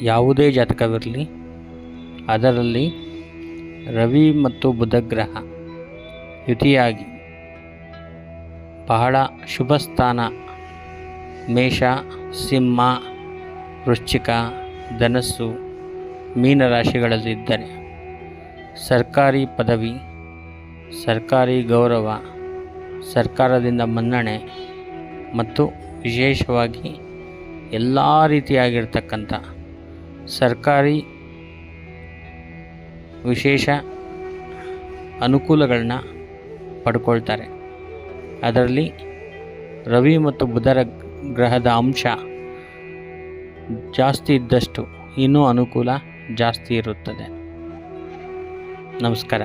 ಯಾವುದೇ ಜಾತಕವಿರಲಿ, ಅದರಲ್ಲಿ ರವಿ ಮತ್ತು ಬುಧ ಗ್ರಹ ಯುತಿಯಾಗಿ ಬಹಳ ಶುಭ ಸ್ಥಾನ, ಮೇಷ, ಸಿಂಹ, ವೃಶ್ಚಿಕ, ಧನಸ್ಸು ಮೀನರಾಶಿಗಳಲ್ಲಿದ್ದರೆ ಸರ್ಕಾರಿ ಪದವಿ, ಸರ್ಕಾರಿ ಗೌರವ, ಸರ್ಕಾರದಿಂದ ಮನ್ನಣೆ ಮತ್ತು ವಿಶೇಷವಾಗಿ ಎಲ್ಲ ರೀತಿಯಾಗಿರ್ತಕ್ಕಂಥ ಸರ್ಕಾರಿ ವಿಶೇಷ ಅನುಕೂಲಗಳನ್ನ ಪಡ್ಕೊಳ್ತಾರೆ. ಅದರಲ್ಲಿ ರವಿ ಮತ್ತು ಬುಧರ ಗ್ರಹದ ಅಂಶ ಜಾಸ್ತಿ ಇದ್ದಷ್ಟು ಇನ್ನೂ ಅನುಕೂಲ ಜಾಸ್ತಿ ಇರುತ್ತದೆ. ನಮಸ್ಕಾರ.